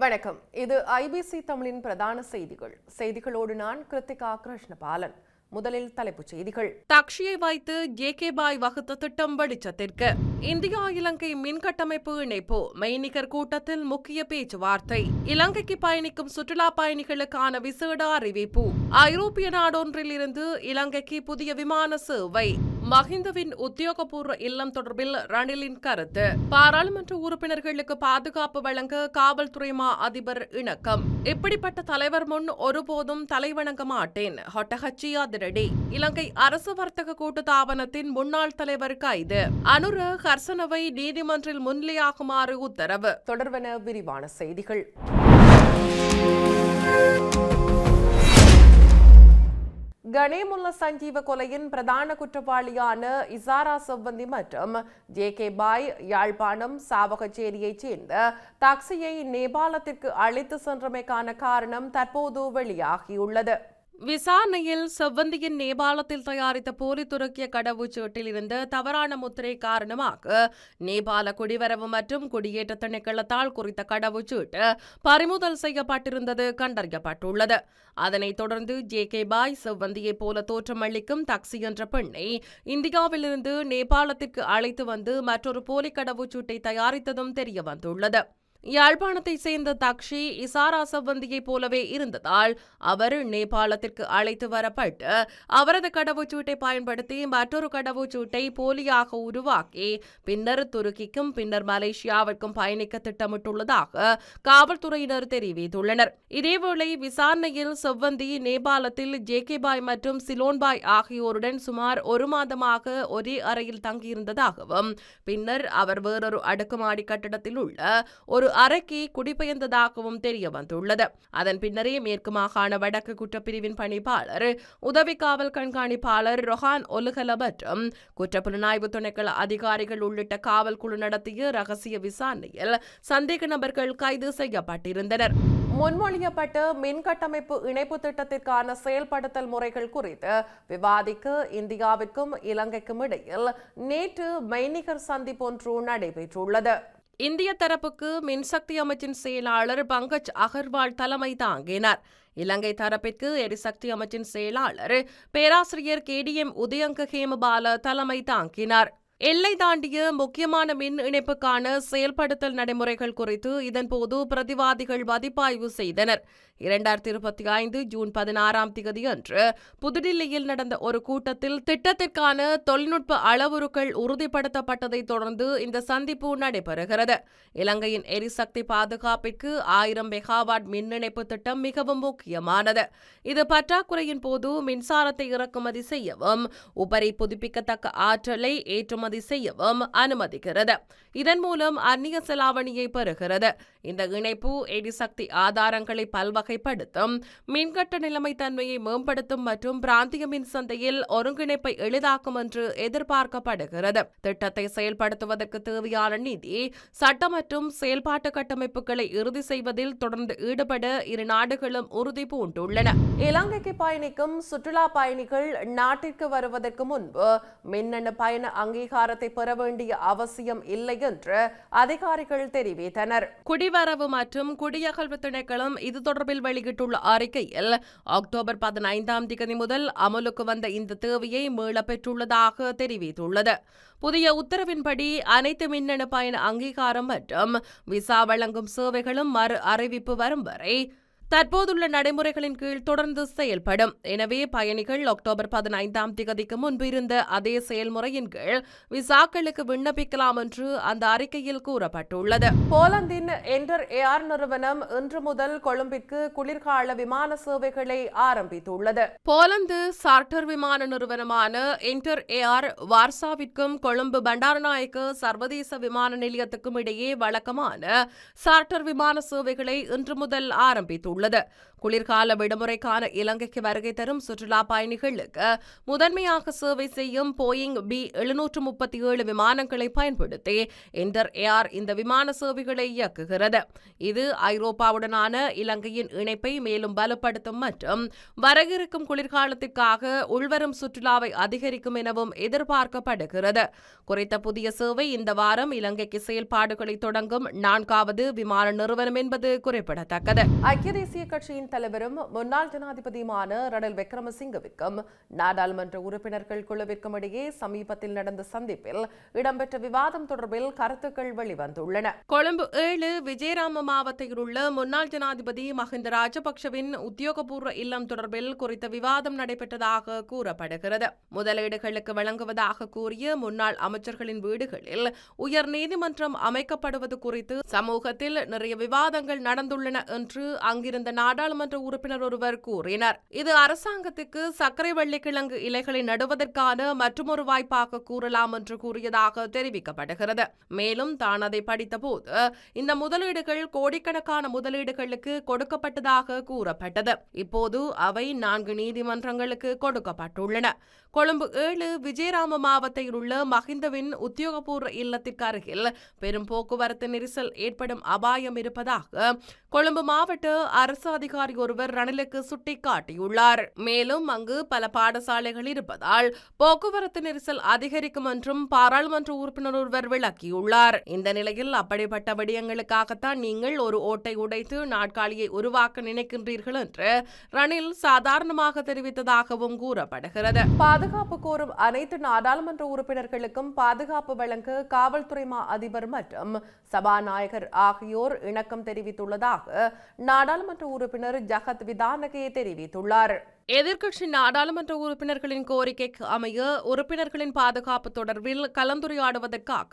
வணக்கம். இது ஐபிசி தமிழின் பிரதான செய்திகள். செய்திகளோடு நான் கிருத்திகா கிருஷ்ணபாலன். முதலில் தலைப்புச் செய்திகள். தக்ஷியை வைத்து ஜேகே பாய் வகுத்த திட்டம் வெளிச்சத்திற்கு. இந்தியா இலங்கை மின்கட்டமைப்பு இணைப்பு. மெய்நிகர் கூட்டத்தில் முக்கிய பேச்சுவார்த்தை. இலங்கைக்கு பயணிக்கும் சுற்றுலா பயணிகளுக்கான விசேட அறிவிப்பு. ஐரோப்பிய நாடொன்றில் இருந்து இலங்கைக்கு புதிய விமான சேவை. மஹிந்தவின் உத்தியோகபூர்வ இல்லம் தொடர்பில் ரணிலின் கருத்து. பாராளுமன்ற உறுப்பினர்களுக்கு பாதுகாப்பு வழங்க காவல்துறை மா அதிபர் இணக்கம். இப்படிப்பட்ட தலைவர் முன் ஒருபோதும் தலைவணங்க மாட்டேன். ஹொட்டஹச்சியா திரடி இலங்கை அரசு வர்த்தக கூட்டுத்தாபனத்தின் முன்னாள் தலைவர் கைது. அனுர ஹர்சனவை நீதிமன்றில் முன்னிலையாகுமாறு உத்தரவு. தொடர்வன விரிவான செய்திகள். கணேமுல்ல சஞ்சீவ கொலையின் பிரதான குற்றவாளியான இசாரா செவ்வந்தி மற்றும் ஜே கே பாய் யாழ்ப்பாணம் சாவகச்சேரியைச் சேர்ந்த தாக்சியை நேபாளத்திற்கு அழைத்து சென்றமைக்கான காரணம் தற்போது வெளியாகியுள்ளது. விசாரணையில் செவ்வந்தியின் நேபாளத்தில் தயாரித்த போலி துருக்கிய கடவுச்சீட்டில் இருந்த தவறான முத்திரை காரணமாக நேபாள குடிவரவு மற்றும் குடியேற்ற திணைக்களத்தால் குறித்த கடவுச்சீட்டு பறிமுதல் செய்யப்பட்டிருந்தது கண்டறியப்பட்டுள்ளது. அதனைத் தொடர்ந்து ஜே கே பாய் செவ்வந்தியைப் போல தோற்றமளிக்கும் தக்சி என்ற பெண்ணை இந்தியாவிலிருந்து நேபாளத்திற்கு அழைத்து வந்து மற்றொரு போலி கடவுச்சீட்டை தயாரித்ததும் தெரியவந்துள்ளது. யாழ்ப்பாணத்தை சேர்ந்த தக்ஷி இசாரா செவ்வந்தியைப் போலவே இருந்ததால் அவர் நேபாளத்திற்கு அழைத்து வரப்பட்டு அவரது கடவுச்சீட்டை பயன்படுத்தி மற்றொரு கடவுச்சீட்டை போலியாக உருவாக்கி பின்னர் துருக்கிக்கும் பின்னர் மலேசியாவிற்கும் பயணிக்க திட்டமிட்டுள்ளதாக காவல்துறையினர் தெரிவித்துள்ளனர். இதேவேளை விசாரணையில் செவ்வந்தி நேபாளத்தில் ஜேகேபாய் மற்றும் சிலோன்பாய் ஆகியோருடன் சுமார் ஒரு மாதமாக ஒரே அறையில் தங்கியிருந்ததாகவும் பின்னர் அவர் வேறொரு அடுக்குமாடி கட்டடத்தில் உள்ள ஒரு அறைக்கு குடிபெயர்ந்ததாகவும் தெரிய வந்துள்ளது அதன் பின்னரே மேற்கு மாகாண வடக்கு குற்றப்பிரிவின் பணிப்பாளர் உதவி காவல் கண்காணிப்பாளர் ரொஹான் ஒலுகல மற்றும் குற்றப்புலனாய்வு துணைக்கள அதிகாரிகள் உள்ளிட்ட காவல் குழு நடத்திய ரகசிய விசாரணையில் சந்தேக நபர்கள் கைது செய்யப்பட்டிருந்தனர். முன்மொழியப்பட்ட மின் கட்டமைப்பு இணைப்பு திட்டத்திற்கான செயல்படுத்தல் முறைகள் குறித்து விவாதிக்க இந்தியாவிற்கும் இலங்கைக்கும் இடையில் நேற்று மெய்நிகர் சந்திப்பொன்று நடைபெற்றுள்ளது. இந்திய தரப்புக்கு மின்சக்தி அமைச்சின் செயலாளர் பங்கஜ் அகர்வால் தலைமை தாங்கினார். இலங்கை தரப்பிற்கு எரிசக்தி அமைச்சின் செயலாளர் பேராசிரியர் K D M Udayanga Hemapala தலைமை தாங்கினார். எல்லை தாண்டிய முக்கியமான மின் இணைப்புக்கான செயல்படுத்தல் நடைமுறைகள் குறித்து இதன்போது பிரதிவாதிகள் மதிப்பாய்வு செய்தனர். இரண்டாயிரத்தி இருபத்தி ஐந்து ஜூன் பதினாறாம் தேதி அன்று புதுடில்லியில் நடந்த ஒரு கூட்டத்தில் திட்டத்திற்கான தொழில்நுட்ப அளவுருக்கள் உறுதிப்படுத்தப்பட்டதைத் தொடர்ந்து இந்த சந்திப்பு நடைபெறுகிறது. இலங்கையின் எரிசக்தி பாதுகாப்பிற்கு ஆயிரம் மெகாவாட் மின் இணைப்பு திட்டம் மிகவும் முக்கியமானது. இது பற்றாக்குறையின் போது மின்சாரத்தை இறக்குமதி செய்யவும் உபரி புதுப்பிக்கத்தக்க ஆற்றலை ஏற்றுமதி செய்யவும் அனுமதிக்கிறது. இதன் மூலம் அந்நிய செலாவணியை பெறுகிறது. இந்த இணைப்பு எரிசக்தி ஆதாரங்களை பல்வகைப்படுத்தும் மின்கட்ட நிலைமை தன்மையை மேம்படுத்தும் மற்றும் பிராந்திய மின் சந்தையில் ஒருங்கிணைப்பை எளிதாக்கும் என்று எதிர்பார்க்கப்படுகிறது. திட்டத்தை செயல்படுத்துவதற்கு தேவையான நிதி சட்ட மற்றும் செயல்பாட்டு கட்டமைப்புகளை இறுதி செய்வதில் தொடர்ந்து ஈடுபட இரு நாடுகளும் உறுதி பூண்டுள்ளன. இலங்கைக்கு பயணிக்கும் சுற்றுலா பயணிகள் நாட்டிற்கு வருவதற்கு முன்பு மின்னணு பயண அங்கீகாரத்தை பெற வேண்டிய அவசியம் இல்லை என்று அதிகாரிகள் தெரிவித்தனர். குடிவரவு மற்றும் குடியகல்வு திணைக்களம் இது தொடர்பில் வெளியிட்டுள்ள அறிக்கையில் அக்டோபர் பதினைந்தாம் தேதி முதல் அமலுக்கு வந்த இந்த தேவையை மீளப் பெற்றுள்ளதாக தெரிவித்துள்ளது. புதிய உத்தரவின்படி அனைத்து மின்னணு பயண அங்கீகாரம் மற்றும் விசா வழங்கும் சேவைகளும் மறு அறிவிப்பு வரும் வரை தற்போதுள்ள நடைமுறைகளின் கீழ் தொடர்ந்து செயல்படும். எனவே பயணிகள் அக்டோபர் பதினைந்தாம் திகதிக்கு முன்பு இருந்த அதே செயல்முறையின் கீழ் விசாக்களுக்கு விண்ணப்பிக்கலாம் என்று அந்த அறிக்கையில் கூறப்பட்டுள்ளது. போலந்தின் என்டர் ஏஆர் நிறுவனம் இன்று முதல் கொழும்பிற்கு குளிர்கால விமான சேவைகளை ஆரம்பித்துள்ளது. போலந்து சார்ட்டர் விமான நிறுவனமான என்டர் ஏஆர் வார்சாவிற்கும் கொழும்பு பண்டாரநாயக்க சர்வதேச விமான நிலையத்துக்கும் இடையே வழக்கமான சார்ட்டர் விமான சேவைகளை இன்று முதல் ஆரம்பித்துள்ளது. உள்ளது. குளிர்கால விடுமுறைக்கான இலங்கைக்கு வருகை தரும் சுற்றுலா பயணிகளுக்கு முதன்மையாக சேவை செய்யும் போயிங் பி எழுநூற்று முப்பத்தி ஏழு விமானங்களை பயன்படுத்தி இன்டர் ஏர் இந்த விமான சேவைகளை இயக்குகிறது. இது ஐரோப்பாவுடனான இலங்கையின் இணைப்பை மேலும் பலப்படுத்தும் மற்றும் வரவிருக்கும் குளிர்காலத்திற்காக உள்வரும் சுற்றுலாவை அதிகரிக்கும் எனவும் எதிர்பார்க்கப்படுகிறது. குறித்த புதிய சேவை இந்த வாரம் இலங்கைக்கு செயல்பாடுகளை தொடங்கும் நான்காவது விமான நிறுவனம் என்பது குறிப்பிடத்தக்கது. ஐக்கிய தேசிய கட்சியின் தலைவரும் முன்னாள் ஜனாதிபதியுமான ரணில் விக்ரமசிங்கவிற்கும் நாடாளுமன்ற உறுப்பினர்கள் குழுவிற்கும் இடையே சமீபத்தில் நடந்த சந்திப்பில் இடம்பெற்ற விவாதம் தொடர்பில் கருத்துக்கள் வெளிவந்துள்ளன. கொழும்பு ஏழு விஜயராம மாவட்டத்தில் உள்ள முன்னாள் ஜனாதிபதி மஹிந்த ராஜபக்சவின் உத்தியோகபூர்வ இல்லம் தொடர்பில் குறித்த விவாதம் நடைபெற்றதாக கூறப்படுகிறது. முதலீடுகளுக்கு வழங்குவதாக கூறிய முன்னாள் அமைச்சர்களின் வீடுகளில் உயர் நீதிமன்றம் அமைக்கப்படுவது குறித்து சமூகத்தில் நிறைய விவாதங்கள் நடந்துள்ளன என்று அங்கிருந்து நாடாளுமன்ற உறுப்பினர் ஒருவர் கூறினார். இது அரசாங்கத்துக்கு சர்க்கரை வள்ளிக்கிழங்கு இலைகளை நடுவதற்கான மற்றொரு வாய்ப்பாக கூறலாம் என்று கூறியதாக தெரிவிக்கப்படுகிறது. மேலும் தான் அதை படித்தபோது இந்த முதலீடுகள் கோடிக்கணக்கான முதலீடுகளுக்கு கொடுக்கப்பட்டதாக கூறப்பட்டது. இப்போது அவை நான்கு நீதிமன்றங்களுக்கு கொடுக்கப்பட்டுள்ளன. கொழும்பு ஏழு விஜயராம மாவட்டத்தில் உள்ள மஹிந்தவின் உத்தியோகபூர்வ இல்லத்திற்கு அருகில் பெரும் போக்குவரத்து நெரிசல் ஏற்படும் அபாயம் இருப்பதாக கொழும்பு மாவட்ட அரசு அதிகாரி ஒருவர் ரணிலுக்கு சுட்டிக்காட்டியுள்ளார். மேலும் அங்கு பல பாடசாலைகள் இருப்பதால் போக்குவரத்து நெரிசல் அதிகரிக்கும் என்றும் பாராளுமன்ற உறுப்பினர் ஒருவர் விளக்கியுள்ளார். இந்த நிலையில் அப்படிப்பட்ட விடயங்களுக்காகத்தான் நீங்கள் ஒரு ஓட்டை உடைத்து நாட்காலியை உருவாக்க நினைக்கின்றீர்கள் என்று ரணில் சாதாரணமாக தெரிவித்ததாகவும் கூறப்படுகிறது. பாதுகாப்பு கோரும் அனைத்து நாடாளுமன்ற உறுப்பினர்களுக்கும் பாதுகாப்பு வழங்க காவல்துறை மா அதிபர் மற்றும் சபாநாயகர் ஆகியோர் இணக்கம் தெரிவித்துள்ளதாக நாடாளுமன்ற உறுப்பினர் ஜகத் விதானகே தெரிவித்துள்ளார். எதிர்க்கட்சி நாடாளுமன்ற உறுப்பினர்களின் கோரிக்கைக்கு அமைய உறுப்பினர்களின் பாதுகாப்பு தொடர்பில் கலந்துரையாடுவதற்காக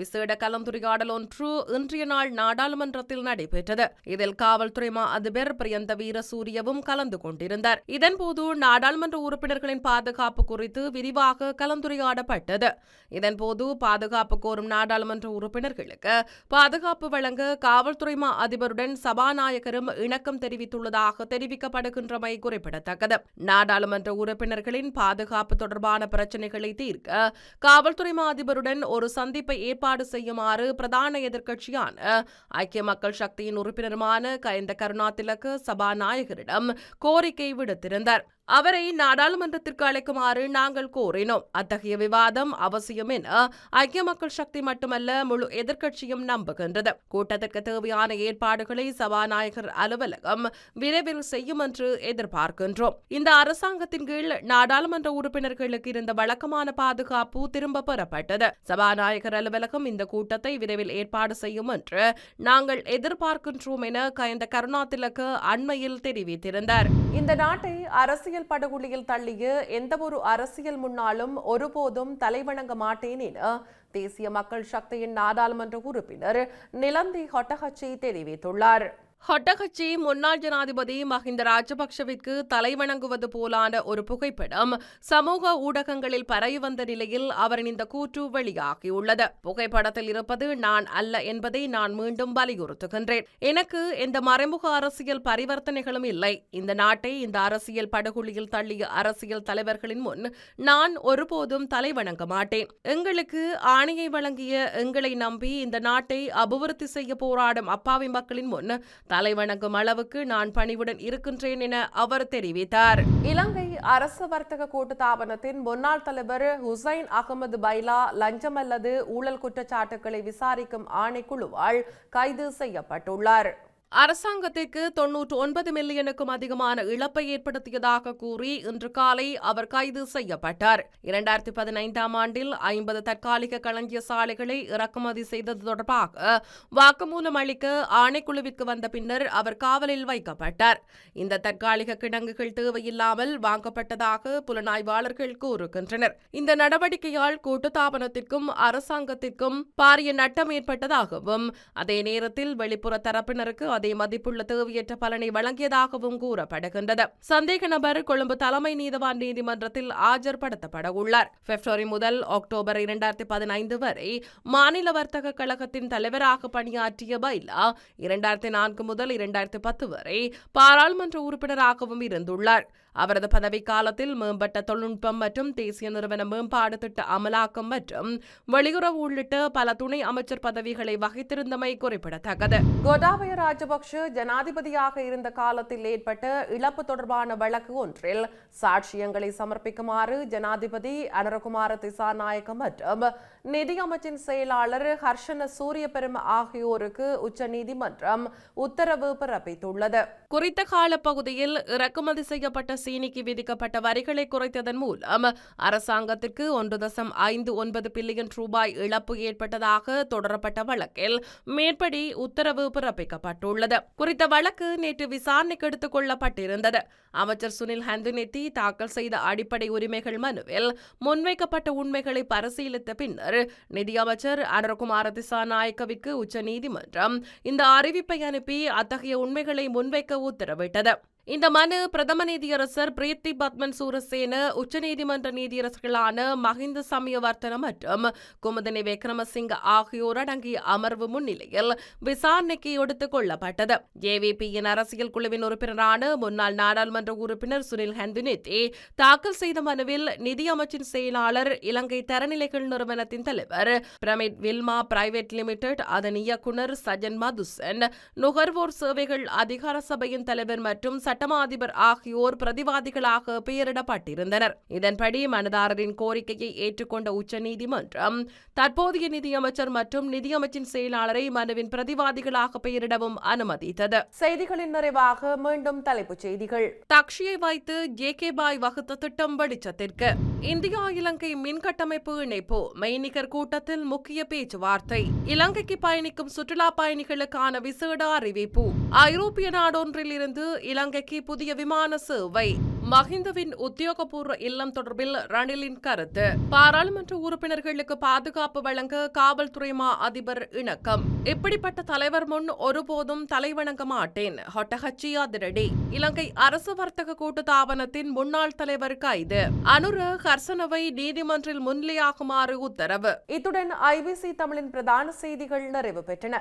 விசேட கலந்துரையாடல் ஒன்று இன்றைய நாள் நாடாளுமன்றத்தில் நடைபெற்றது. இதில் காவல்துறை மா அதிபர் பிரியந்த வீரசூரியவும் கலந்து கொண்டிருந்தார். இதன்போது நாடாளுமன்ற உறுப்பினர்களின் பாதுகாப்பு குறித்து விரிவாக கலந்துரையாடப்பட்டது. இதன்போது பாதுகாப்பு கோரும் நாடாளுமன்ற உறுப்பினர்களுக்கு பாதுகாப்பு வழங்க காவல்துறை மா அதிபருடன் சபாநாயகரும் இணக்கம் தெரிவித்துள்ளதாக தெரிவிக்கப்படுகின்றமை குறிப்பிடத்தக்கது. நாடாளுமன்ற உறுப்பினர்களின் பாதுகாப்பு தொடர்பான பிரச்சினைகளை தீர்க்க காவல்துறை மாதிபருடன் ஒரு சந்திப்பை ஏற்பாடு செய்யுமாறு பிரதான எதிர்க்கட்சியான ஐக்கிய மக்கள் சக்தியின் உறுப்பினருமான கயந்த கருணாதிலக்கு சபாநாயகரிடம் கோரிக்கை விடுத்திருந்தார். அவரை நாடாளுமன்றத்திற்கு அழைக்குமாறு நாங்கள் கோரினோம். அத்தகைய விவாதம் அவசியம் என ஐக்கிய மக்கள் சக்தி மட்டுமல்ல முழு எதிர்க்கட்சியும் நம்புகின்றது. கூட்டத்திற்கு தேவையான ஏற்பாடுகளை சபாநாயகர் அலுவலகம் விரைவில் செய்யும் என்று எதிர்பார்க்கின்றோம். இந்த அரசாங்கத்தின் கீழ் நாடாளுமன்ற உறுப்பினர்களுக்கு இருந்த வழக்கமான பாதுகாப்பு திரும்ப பெறப்பட்டது. சபாநாயகர் அலுவலகம் இந்த கூட்டத்தை விரைவில் ஏற்பாடு செய்யும் என்று நாங்கள் எதிர்பார்க்கின்றோம் என கயந்த கருணாதிலக்கு அண்மையில் தெரிவித்திருந்தார். இந்த நாட்டை அரசியல் படுகொலியில் தள்ளிய எந்தவொரு அரசியல் முன்னாலும் ஒருபோதும் தலைவணங்க மாட்டேன் என தேசிய மக்கள் சக்தியின் நாடாளுமன்ற உறுப்பினர் நிலந்தி ஹொட்டஹச்சி தெரிவித்துள்ளார். ஹட்டகச்சி முன்னாள் ஜனாதிபதி மஹிந்த ராஜபக்ஷவிற்கு தலைவணங்குவது போலான ஒரு புகைப்படம் சமூக ஊடகங்களில் பரவி வந்த நிலையில் அவரின் இந்த கூற்று வெளியாகியுள்ளது. புகைப்படத்தில் இருப்பது நான் அல்ல என்பதை நான் மீண்டும் வலியுறுத்துகின்றேன். எனக்கு எந்த மறைமுக அரசியல் பரிவர்த்தனைகளும் இல்லை. இந்த நாட்டை இந்த அரசியல் படுகொலியில் தள்ளிய அரசியல் தலைவர்களின் முன் நான் ஒருபோதும் தலைவணங்க மாட்டேன். எங்களுக்கு ஆணையை வழங்கிய எங்களை நம்பி இந்த நாட்டை அபிவிருத்தி செய்ய போராடும் அப்பாவி மக்களின் முன் தலைவணங்கும் அளவுக்கு நான் பணிவுடன் இருக்கின்றேன் என அவர் தெரிவித்தார். இலங்கை அரசு வர்த்தக கூட்டுத்தாபனத்தின் முன்னாள் தலைவர் ஹுசைன் அகமது பைலா லஞ்சம் அல்லது ஊழல் குற்றச்சாட்டுகளை விசாரிக்கும் ஆணைக்குழுவால் கைது செய்யப்பட்டுள்ளார். அரசாங்கத்திற்கு தொன்னூற்று ஒன்பது மில்லியனுக்கும் அதிகமான இழப்பை ஏற்படுத்தியதாக கூறி இன்று காலை அவர் கைது செய்யப்பட்டார். இரண்டாயிரத்தி பதினைந்தாம் ஆண்டில் ஐம்பது தற்காலிக களஞ்சிய சாலைகளை இறக்குமதி செய்தது தொடர்பாக வாக்குமூலம் அளிக்க ஆணைக்குழுவிற்கு வந்த பின்னர் அவர் காவலில் வைக்கப்பட்டார். இந்த தற்காலிக கிடங்குகள் தேவையில்லாமல் வாங்கப்பட்டதாக புலனாய்வாளர்கள் கூறுகின்றனர். இந்த நடவடிக்கையால் கூட்டுத்தாபனத்திற்கும் அரசாங்கத்திற்கும் பாரிய நட்டம் ஏற்பட்டதாகவும் அதே நேரத்தில் வெளிப்புற தரப்பினருக்கு அதே மதிப்புள்ள தேவையற்ற பலனை வழங்கியதாகவும் கூறப்படுகின்றது. சந்தேக நபர் கொழும்பு தலைமை நீதவான் நீதிமன்றத்தில் ஆஜர்படுத்தப்பட உள்ளார். பிப்ரவரி முதல் அக்டோபர் இரண்டாயிரத்தி பதினைந்து வரை மாநில வர்த்தக கழகத்தின் தலைவராக பணியாற்றிய பைலா இரண்டாயிரத்தி நான்கு முதல் இரண்டாயிரத்தி பத்து வரை பாராளுமன்ற உறுப்பினராகவும் இருந்துள்ளார். அவரது பதவிக்காலத்தில் மேம்பட்ட தொழில்நுட்பம் மற்றும் தேசிய நிறுவன மேம்பாடு திட்ட அமலாக்கம் மற்றும் வெளியுறவு உள்ளிட்ட பல துணை அமைச்சர் பதவிகளை வகித்திருந்தமை குறிப்பிடத்தக்கது. கோட்டாபய ராஜபக்ஷ ஜனாதிபதியாக இருந்த காலத்தில் ஏற்பட்ட இழப்பு தொடர்பான வழக்கு ஒன்றில் சாட்சியங்களை சமர்ப்பிக்குமாறு ஜனாதிபதி அனுரகுமார திசாநாயக்க மற்றும் நிதி அமைச்சின் செயலாளர் ஹர்ஷன சூரிய பெரும ஆகியோருக்கு உச்சநீதிமன்றம் உத்தரவு பிறப்பித்துள்ளது. குறித்த கால பகுதியில் இறக்குமதி செய்யப்பட்ட சீனிக்கு விதிக்கப்பட்ட வரிகளை குறைத்ததன் மூலம் அரசாங்கத்திற்கு ஒன்று தசம் ஐந்து ஒன்பது பில்லியன் ரூபாய் இழப்பு ஏற்பட்டதாக தொடரப்பட்ட வழக்கில் மேற்படி உத்தரவு பிறப்பிக்கப்பட்டுள்ளது. குறித்த வழக்கு நேற்று விசாரணைக்கு எடுத்துக் கொள்ளப்பட்டிருந்தது. அமைச்சர் சுனில் ஹந்துனெத்தி தாக்கல் செய்த அடிப்படை உரிமைகள் மனுவில் முன்வைக்கப்பட்ட உண்மைகளை பரிசீலித்த பின்னர் நிதியமைச்சர் அனுரகுமார திசாநாயக்கவிற்கு உச்சநீதிமன்றம் இந்த அறிவிப்பை அனுப்பி அத்தகைய உண்மைகளை முன்வைக்க உத்தரவிட்டது. இந்த மனு பிரதம நீதியரசர் பிரீத்தி பத்மன் சூரசேன உச்சநீதிமன்ற நீதியரசர்களான மஹிந்த சமயவர்த்தன மற்றும் குமுதனி விக்ரமசிங்க ஆகியோர் அடங்கிய அமர்வு முன்னிலையில் விசாரணைக்கு எடுத்துக் கொள்ளப்பட்டது. ஏவிபியின் அரசியல் குழுவின் உறுப்பினரான முன்னாள் நாடாளுமன்ற உறுப்பினர் சுனில் ஹந்துனெத்தி தாக்கல் செய்த மனுவில் நிதி அமைச்சின் செயலாளர் இலங்கை தரநிலைகள் நிறுவனத்தின் தலைவர் பிரமிட் வில்மா பிரைவேட் லிமிடெட் அதன் இயக்குநர் சஜன் மதுசன் நுகர்வோர் சேவைகள் அதிகார சபையின் தலைவர் மற்றும் சட்டமா அதிபர் ஆகியோர் பிரதிவாதிகளாக பெயரிடப்பட்டிருந்தனர். இதன்படி மனுதாரரின் கோரிக்கையை ஏற்றுக்கொண்ட உச்சநீதிமன்றம் தற்போதைய நிதியமைச்சர் மற்றும் நிதியமைச்சின் செயலாளரை மனுவின் பிரதிவாதிகளாக பெயரிடவும் அனுமதித்தது. செய்திகளின் நிறைவாக மீண்டும் தலைப்புச் செய்திகள். தக்ஷியை வைத்து ஜே கே பாய் வகுத்த திட்டம் வெளிச்சத்திற்கு. இந்தியா இலங்கை மின் கட்டமைப்பு இணைப்பு மெய்நிகர் கூட்டத்தில் முக்கிய பேச்சுவார்த்தை. இலங்கைக்கு பயணிக்கும் சுற்றுலா பயணிகளுக்கான விசேட அறிவிப்பு. ஐரோப்பிய நாடொன்றில் இருந்து இலங்கைக்கு புதிய விமான சேவை. மஹிந்தவின் உத்தியோகபூர்வ இல்லம் தொடர்பில் ரணிலின் கருத்து. பாராளுமன்ற உறுப்பினர்களுக்கு பாதுகாப்பு வழங்க காவல்துறை மா அதிபர் இணக்கம். இப்படிப்பட்ட தலைவர் முன் ஒருபோதும் தலைவணங்க மாட்டேன். ஹொட்டஹச்சி அதிரடி. இலங்கை அரசு வர்த்தக கூட்டுத்தாபனத்தின் முன்னாள் தலைவர் கைது. அனுர ஹர்சனவை நீதிமன்றில் முன்னிலையாகுமாறு உத்தரவு. இத்துடன் ஐபிசி தமிழின் பிரதான செய்திகள் நிறைவு பெற்றன.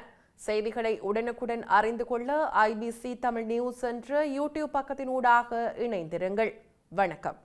செய்திகளை உடனுக்குடன் அறிந்து கொள்ள ஐபிசி தமிழ் நியூஸ் என்ற யூடியூப் பக்கத்தினூடாக இணைந்திருங்கள். வணக்கம்.